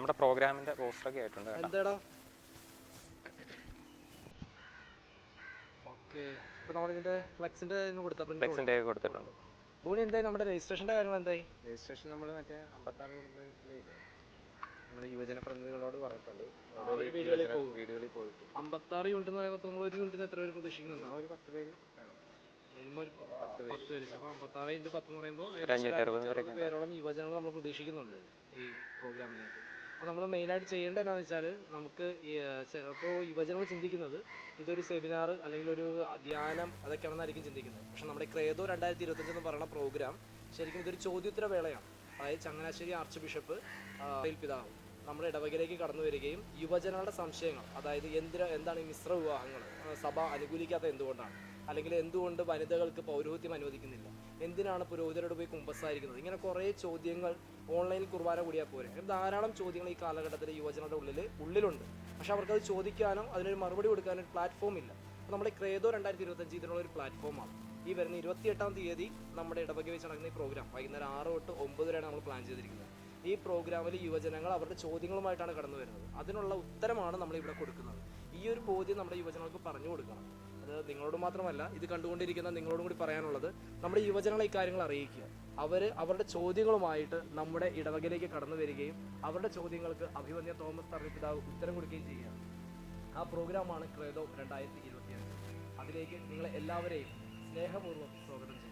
നമ്മുടെ പ്രോഗ്രാമിന്റെ പോസ്റ്റർ ഒക്കെ ആയിട്ടുണ്ട് കേട്ടോ. എന്താടാ? ഫ്ലെക്സിന്റെ കൊടുത്ത പ്രിന്റ് ഫ്ലെക്സിന്റെ ഒക്കെ കൊടുത്തിട്ടുണ്ട്. ഭൂമി എന്തായി? നമ്മുടെ രജിസ്ട്രേഷന്റെ കാര്യങ്ങൾ എന്തായി? രജിസ്ട്രേഷൻ നമ്മൾ മറ്റേ അമ്പത്താറ് നമ്മുടെ യുവജന പ്രതിനിധികളോട് പറഞ്ഞിട്ടുണ്ട്. വീടുകളിൽ പോയിട്ട് അമ്പത്താറ് യൂണിറ്റ് എന്ന് പറയുമ്പോൾ നമ്മൾ ഒരു യൂണിറ്റിന് എത്ര പേര് പ്രതീക്ഷിക്കുന്നുണ്ടോ? ഒരു പത്ത് പേര് അമ്പത്താറ് ഇന്റു പത്ത് എന്ന് പറയുമ്പോൾ പേരോളം യുവജനങ്ങൾ നമ്മൾ പ്രതീക്ഷിക്കുന്നുണ്ട് ഈ പ്രോഗ്രാമിനായിട്ട് അപ്പോൾ നമ്മൾ മെയിനായിട്ട് ചെയ്യേണ്ടത് എന്താണെന്ന് വെച്ചാൽ നമുക്ക് ഇപ്പോൾ യുവജനങ്ങൾ ചിന്തിക്കുന്നത് ഇതൊരു സെമിനാർ അല്ലെങ്കിൽ ഒരു ധ്യാനം അതൊക്കെയാണെന്നായിരിക്കും ചിന്തിക്കുന്നത്. പക്ഷെ നമ്മുടെ ക്രേതോ രണ്ടായിരത്തി ഇരുപത്തഞ്ച് എന്ന് പറയുന്ന പ്രോഗ്രാം ശരിക്കും ഇതൊരു ചോദ്യോത്തര വേളയാണ്. അതായത് ചങ്ങനാശ്ശേരി ആർച്ച് ബിഷപ്പ് പിതാവ്. നമ്മുടെ ഇടവകയിലേക്ക് കടന്നു വരികയും യുവജനങ്ങളുടെ സംശയങ്ങൾ അതായത് എന്തിനാ എന്താണ് ഈ മിശ്ര വിവാഹങ്ങൾ സഭ അനുകൂലിക്കാത്ത എന്തുകൊണ്ടാണ്? അല്ലെങ്കിൽ എന്തുകൊണ്ട് വനിതകൾക്ക് പൗരോഹിത്യം അനുവദിക്കുന്നില്ല? എന്തിനാണ് പുരോഹിതരോട് പോയി കുമ്പസാരിക്കുന്നത്? ഇങ്ങനെ കുറേ ചോദ്യങ്ങൾ ഓൺലൈനിൽ കുർബാന കൂടിയാൽ പോരെ. അങ്ങനെ ധാരാളം ചോദ്യങ്ങൾ ഈ കാലഘട്ടത്തിൽ യുവജനങ്ങളുടെ ഉള്ളിൽ ഉള്ളിലുണ്ട്. പക്ഷെ അവർക്കത് ചോദിക്കാനോ അതിനൊരു മറുപടി കൊടുക്കാനോ ഒരു പ്ലാറ്റ്ഫോം ഇല്ല. അപ്പോൾ നമ്മുടെ ക്രേതോ രണ്ടായിരത്തി ഇരുപത്തഞ്ച് ഇതിനുള്ള ഒരു പ്ലാറ്റ്ഫോമാണ് ഈ വരുന്ന ഇരുപത്തിയെട്ടാം തീയതി നമ്മുടെ ഇടവക വെച്ച് നടക്കുന്ന ഈ പ്രോഗ്രാം വൈകുന്നേരം ആറ് തൊട്ട് ഒമ്പത് വരെയാണ് നമ്മൾ പ്ലാൻ ചെയ്തിരിക്കുന്നത്. ഈ പ്രോഗ്രാമിൽ യുവജനങ്ങൾ അവരുടെ ചോദ്യങ്ങളുമായിട്ടാണ് കടന്നു വരുന്നത്. അതിനുള്ള ഉത്തരമാണ് നമ്മൾ ഇവിടെ കൊടുക്കുന്നത്. ഈ ഒരു ബോധ്യം നമ്മുടെ യുവജനങ്ങൾക്ക് പറഞ്ഞു കൊടുക്കണം. അത് നിങ്ങളോട് മാത്രമല്ല ഇത് കണ്ടുകൊണ്ടിരിക്കുന്ന നിങ്ങളോടും കൂടി പറയാനുള്ളത് നമ്മുടെ യുവജനങ്ങളെ ഈ കാര്യങ്ങൾ അറിയിക്കുക. അവർ അവരുടെ ചോദ്യങ്ങളുമായിട്ട് നമ്മുടെ ഇടവകയിലേക്ക് കടന്നു വരികയും അവരുടെ ചോദ്യങ്ങൾക്ക് അഭിമന്യ തോമസ് തറപ്പിതാവ് ഉത്തരം കൊടുക്കുകയും ചെയ്യുക. ആ പ്രോഗ്രാമാണ് ക്രേതോ രണ്ടായിരത്തി ഇരുപത്തിയഞ്ച്. അതിലേക്ക് നിങ്ങളെ എല്ലാവരെയും സ്നേഹപൂർവം സ്വാഗതം ചെയ്യുന്നു.